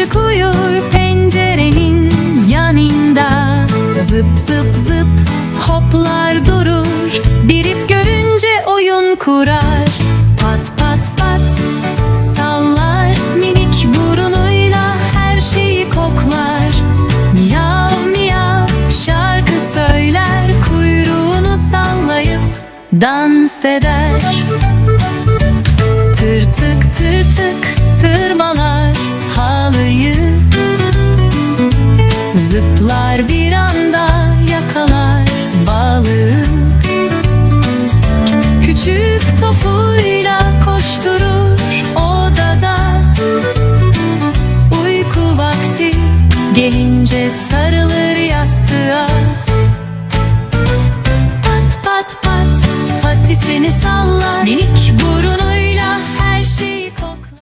Ayvacık uyur pencerenin yanında. Zıp zıp zıp hoplar durur Birip görünce oyun kurar. Pat pat pat sallar Minik burunuyla her şeyi koklar. Miyav miyav şarkı söyler Kuyruğunu sallayıp dans eder tık tırmalar halıyı Zıplar bir anda yakalar balığı. Küçük topuyla koşturur odada. Uyku vakti gelince sarılır yastığa. Pat pat pat patisini sallar